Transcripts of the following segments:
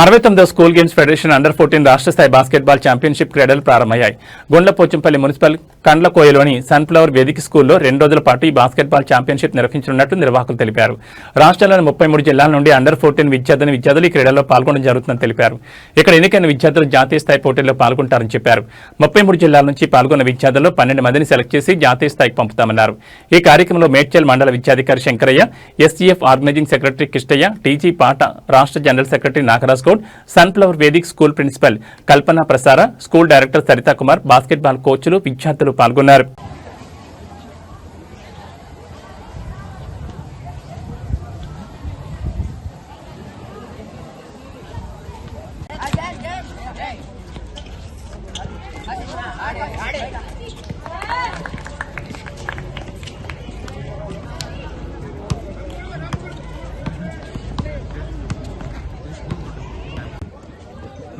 అరవై తొమ్మిదో school games federation under fourteen రాష్ట్ర స్థాయి బాస్కెట్బాల్ ఛాంపియన్షిప్ క్రీడలు ప్రారంభమయ్యాయి. గుండ్లపోచంపల్లి మున్సిపల్ కండ్లకోయలోని సన్ఫ్లవర్ వేదిక స్కూల్లో రెండు రోజుల పాటు ఈ బాస్కెట్బాల్ ఛాంపియన్షిప్ నిర్వహించనున్నట్లు నిర్వాహకులు తెలిపారు. రాష్ట్రంలోని ముప్పై మూడు జిల్లాల నుండి అండర్ ఫోర్టీన్ విద్యార్థిని విద్యార్థులు ఈ క్రీడల్లో పాల్గొనడం జరుగుతుందని తెలిపారు. ఇక్కడ ఎన్నికైన విద్యార్థులు జాతీయ స్థాయి పోటీల్లో పాల్గొంటారని చెప్పారు. ముప్పై మూడు జిల్లాల నుంచి పాల్గొన్న విద్యార్థుల్లో పన్నెండు మందిని సెలెక్ట్ చేసి జాతీయ స్థాయికి పంపుతామన్నారు. ఈ కార్యక్రమంలో మేడ్చల్ మండల విద్యాధికారి Shankaraiah SCF organising secretary Kishtaiah TG పాట రాష్ట్ర general secretary Nagaraj Goud sunflower Vedic school principal Kalpana Prasara school director Saritha Kumar basketball కోచ్లు విద్యార్థులు పాల్గొన్నారు.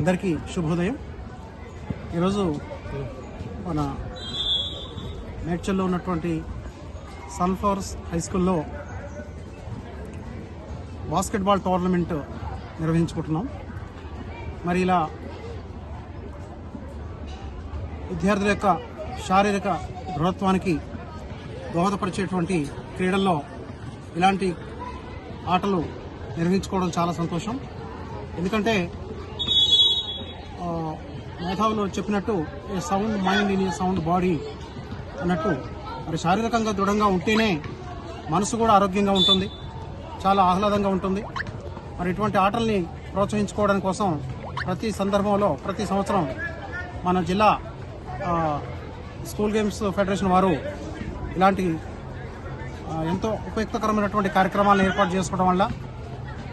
అందరికీ శుభోదయం. ఈరోజు మన మేడ్చల్లో ఉన్నటువంటి సన్ఫ్లవర్స్ హై స్కూల్లో బాస్కెట్బాల్ టోర్నమెంట్ నిర్వహించుకుంటున్నాం. మరి ఇలా విద్యార్థుల యొక్క శారీరక దృఢత్వానికి దోహదపరిచేటువంటి క్రీడల్లో ఇలాంటి ఆటలు నిర్వహించుకోవడం చాలా సంతోషం. ఎందుకంటే మేధావులు చెప్పినట్టు a sound mind in sound body అన్నట్టు మరి శారీరకంగా దృఢంగా ఉంటేనే మనసు కూడా ఆరోగ్యంగా ఉంటుంది చాలా ఆహ్లాదంగా ఉంటుంది. మరి ఇటువంటి ఆటల్ని ప్రోత్సహించుకోవడం కోసం ప్రతి సందర్భంలో ప్రతి సంవత్సరం మన జిల్లా స్కూల్ గేమ్స్ ఫెడరేషన్ వారు ఇలాంటి ఎంతో ఉపయుక్తకరమైనటువంటి కార్యక్రమాలను ఏర్పాటు చేసుకోవడం వల్ల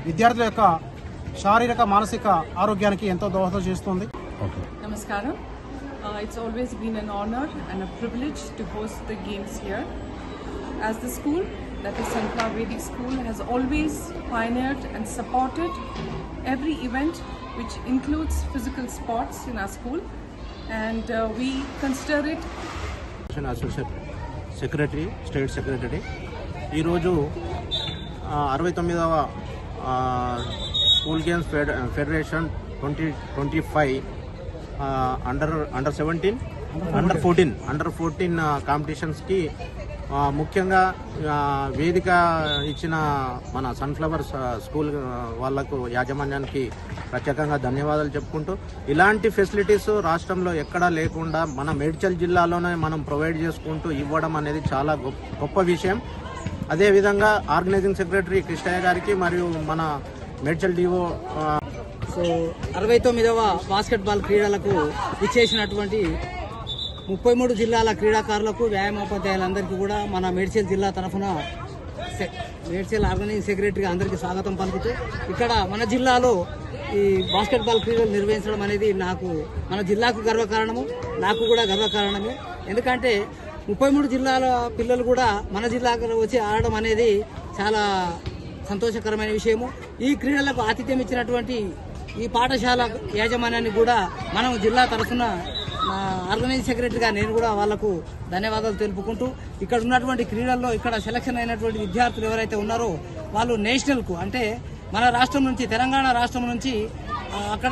విద్యార్థుల యొక్క శారీరక మానసిక ఆరోగ్యానికి ఎంతో దోహదం చేస్తుంది. Namaskaram. Uh, it's always been an honor and a privilege to host the games here. As the school, that is Sunflower Vedic School, has always pioneered and supported every event which includes physical sports in our school, and uh, we consider it national associate secretary state secretary ఈరోజు ఆ, అరవై తొమ్మిదవ ఆ, school games fed federation twenty twenty five ఆ, under under seventeen under fourteen under fourteen కాంపిటీషన్స్కి ముఖ్యంగా వేదిక ఇచ్చిన మన సన్ఫ్లవర్ స్కూల్ వాళ్ళకు వాళ్ళకు యాజమాన్యానికి ప్రత్యేకంగా ధన్యవాదాలు చెప్పుకుంటూ ఇలాంటి ఫెసిలిటీస్ రాష్ట్రంలో ఎక్కడా లేకుండా మన మేడ్చల్ జిల్లాలోనే మనం ప్రొవైడ్ చేసుకుంటూ ఇవ్వడం అనేది చాలా గొప్ప గొప్ప విషయం. అదేవిధంగా ఆర్గనైజింగ్ సెక్రటరీ కృష్ణయ్య గారికి మరియు మన మేడ్చల్ డిఓ సో అరవై తొమ్మిదవ బాస్కెట్బాల్ క్రీడలకు ఇచ్చేసినటువంటి ముప్పై మూడు జిల్లాల క్రీడాకారులకు వ్యాయామోపాధ్యాయులందరికీ కూడా మన మేడ్చల్ జిల్లా తరఫున సె- మేడ్చల్ ఆర్గనైజింగ్ సెక్రటరీ అందరికీ స్వాగతం పలుకుతూ ఇక్కడ మన జిల్లాలో ఈ బాస్కెట్బాల్ క్రీడలు నిర్వహించడం అనేది నాకు మన జిల్లాకు గర్వకారణము నాకు కూడా గర్వకారణమే. ఎందుకంటే ముప్పై మూడు జిల్లాల పిల్లలు కూడా మన జిల్లాకు వచ్చి ఆడడం అనేది చాలా సంతోషకరమైన విషయము. ఈ క్రీడలకు ఆతిథ్యం ఇచ్చినటువంటి ఈ పాఠశాల యాజమాన్యాన్ని కూడా మనం జిల్లా తరఫున ఆర్గనైజ్ సెక్రటరీగా నేను కూడా వాళ్ళకు ధన్యవాదాలు తెలుపుకుంటూ ఇక్కడ ఉన్నటువంటి క్రీడల్లో ఇక్కడ సెలక్షన్ అయినటువంటి విద్యార్థులు ఎవరైతే ఉన్నారో వాళ్ళు నేషనల్కు అంటే మన రాష్ట్రం నుంచి తెలంగాణ రాష్ట్రం నుంచి అక్కడ